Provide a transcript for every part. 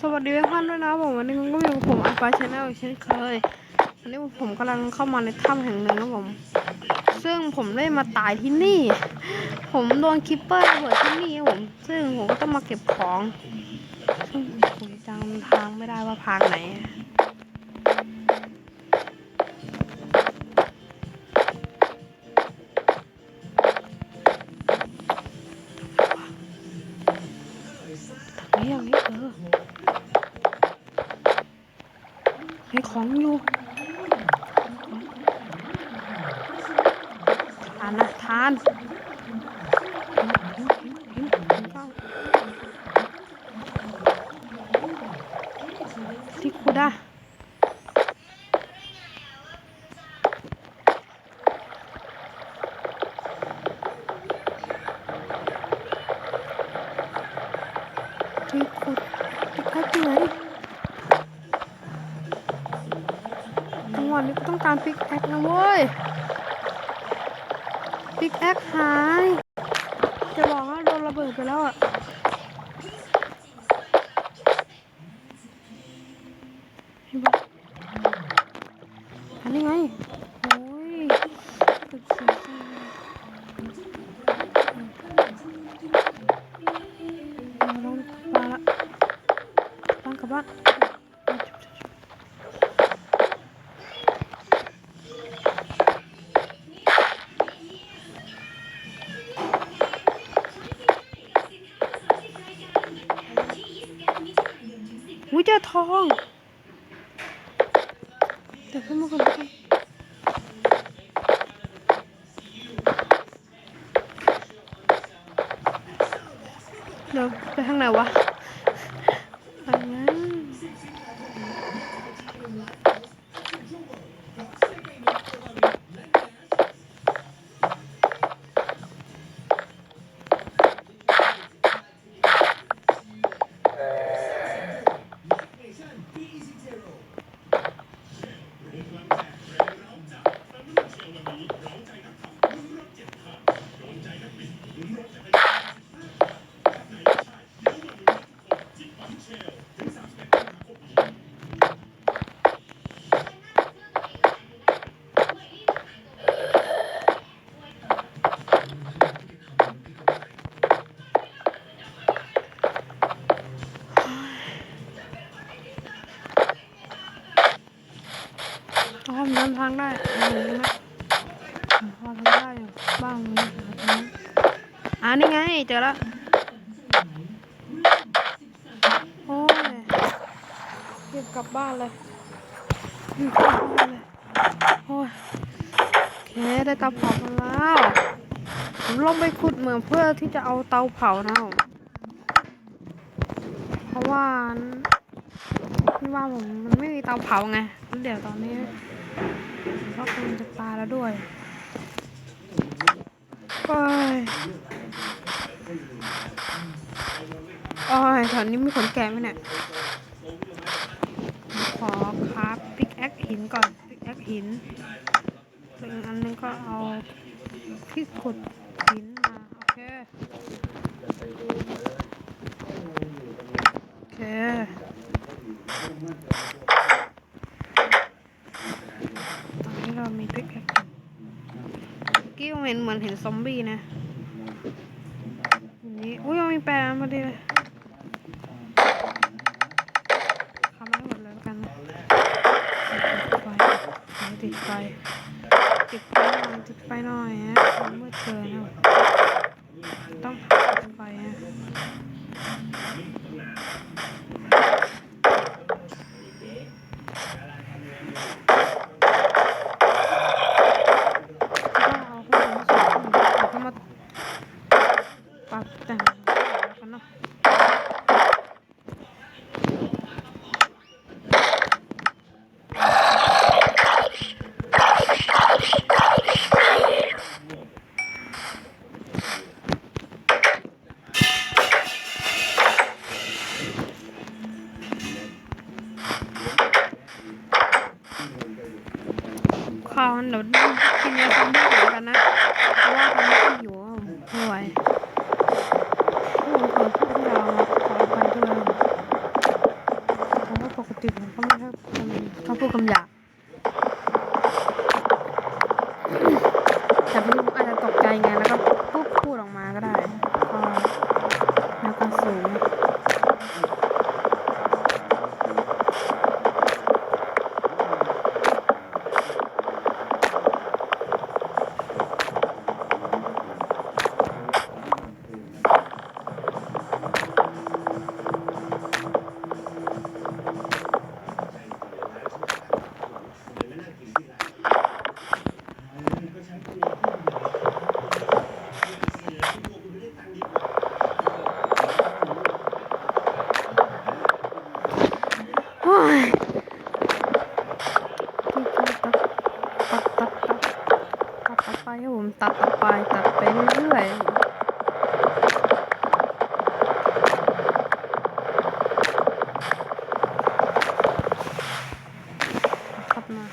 สวัสดีทุกท่านด้วยนะผมวันนี้ก็อยู่กับผมอัลฟาชาแนลเช่นเคยวันนี้ผมกำลังเข้ามาในถ้ำแห่งหนึ่งนะผม ซึ่งผมได้มาตายที่นี่ ผมโดนคิปเปอร์ระเบิดที่นี่ครับผม ซึ่งผมก็ต้องมาเก็บของซึ่งผมจำทางไม่ได้ว่าทางไหนทางนี้อย่างนี้เออให้ ของอยู่ทานนะทานกินามปิกแอคนะเว้ยปิกแอคหาย จะบอกว่าโดนระเบิดไปแล้วอะเห็นปะอันนี้ไง อุ้ยเจอทองเดี๋ยวขึ้นมาก่อนกันเดี๋ยวไปทางไหนวะ เจอแล้วโอ้ยเก็บกลับบ้านเลยเก็บกลับบ้านเลยโอ้ยโอเคได้เตาเผามาแล้วผมลงไปขุดเหมืองเพื่อที่จะเอาเตาเผานะเพราะว่าที่ว่าผมมันไม่มีเตาเผาไงแล้วเดี๋ยวตอนนี้ก็คงจะตายแล้วด้วยโอ้ยโอ้ยแถวนี้มีขนแกะไหมเนี่ยขอคราฟปิกแอคหินก่อนปิกแอคหินอีกอันนึงก็เอาที่ขุดหินมาโอเคโอเคตอนนี้เรามีปิกแอคกี้ผมเห็นเหมือนเห็นซอมบี้นะอันนี้อุ้ยมันมีแปลนพอดีเลยทำให้หมดเลยแล้วกันนะ ติดไฟติดไฟหน่อยติดไฟหน่อยฮะมันมืดเกินนะต้ ข้าวมันเดี๋ยวกินยาซอมบี้เหมือนกันนะเพราะว่าตอนนี้หิวไม่ไหวผู้คนที่เราขออภัยด้วยเผมว่าปกติผมก็ไม่ชอบคำพูดคำหยาบ 嗯。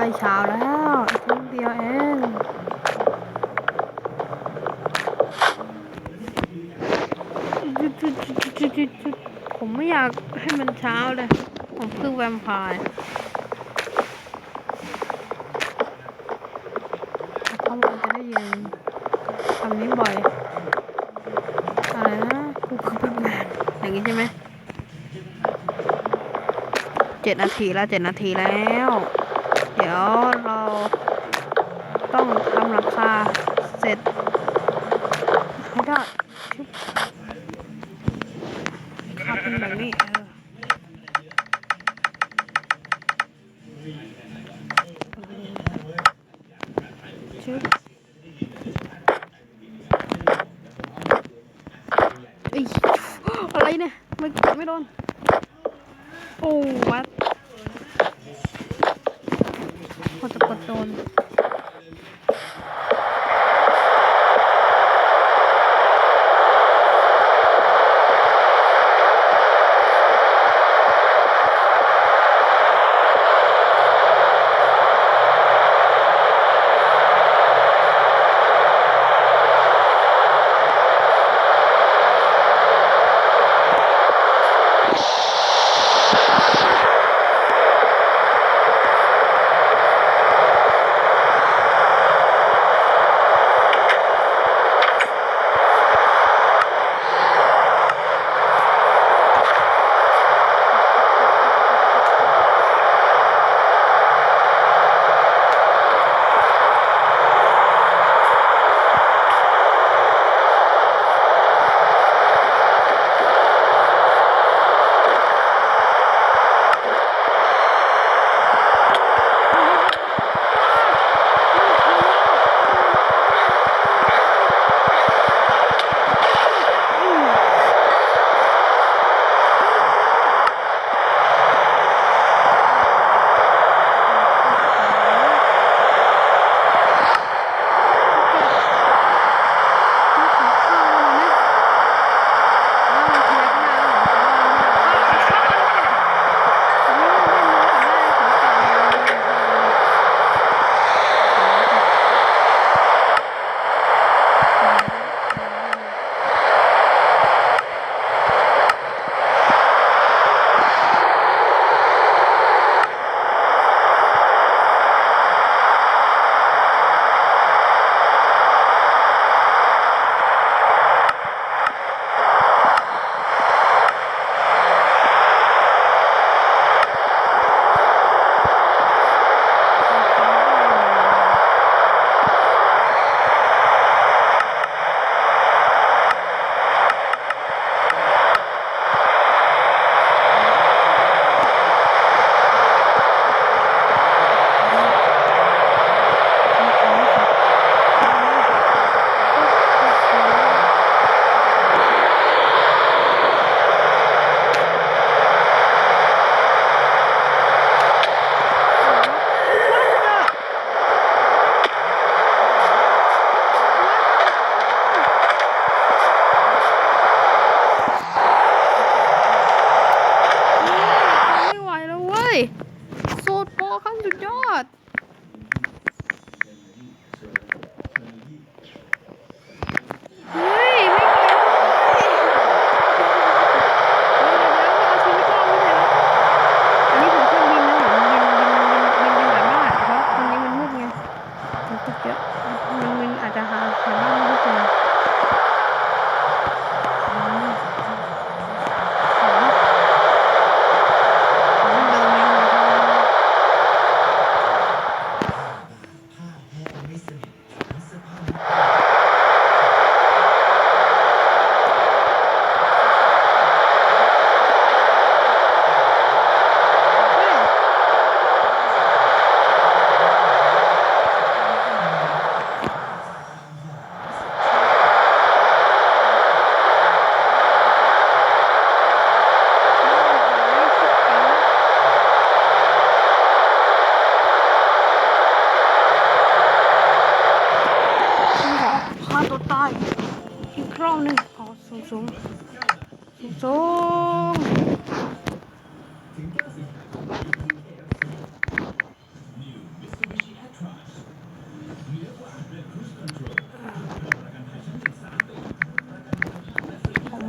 ล้เช้าแล้วอีกนิดเดียวเองผมไม่อยากให้มันเช้าเลย ผมคือแวมไพร์เพราะมันจะได้ยินคำนี้บ่อย อะไรนะกูคือแบทแมนอย่างนี้ใช่ไหมเจ็ดนาทีแล้วเจ็ดนาทีแล้ว เดี๋ยวเราต้องทำหลังคาเสร็จให้ได้ชุบคาเป็นแบบนี้เออชุบเอ้ยอะไรเนี่ยไม่ไม่โดนโอ้วัด พ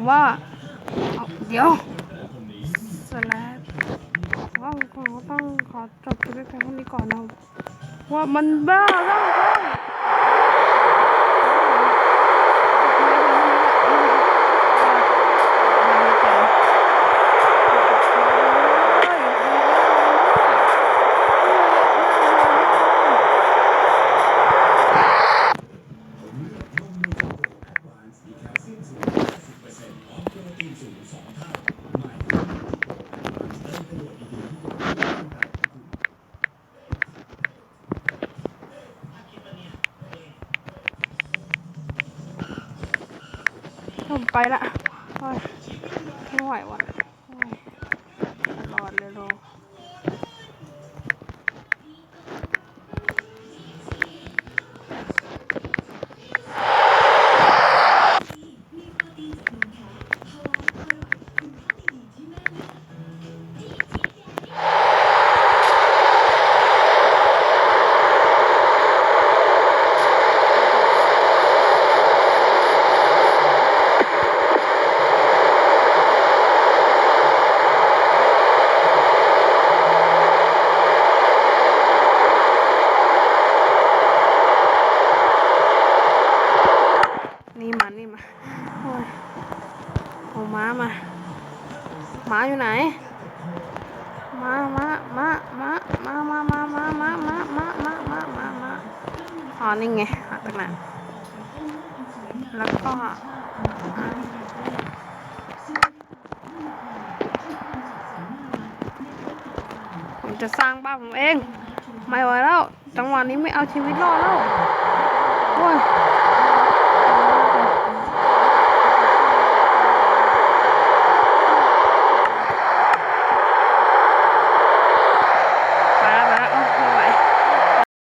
ผมว่าเาเดี๋ยวสแลบว่าผมขอต้องขอจบคลิปไว้เพียงเท่านี้ก่อนนะว่ามันบ้าแล้วผม ไปละโอ้ยไม่ไหวว่ะตลอดเลยโล ก็ผมจะสร้างบ้านผมเอง ไม่ไหวแล้ว จังหวะนี้ไม่เอาชีวิตรอดแล้ว โอ้ย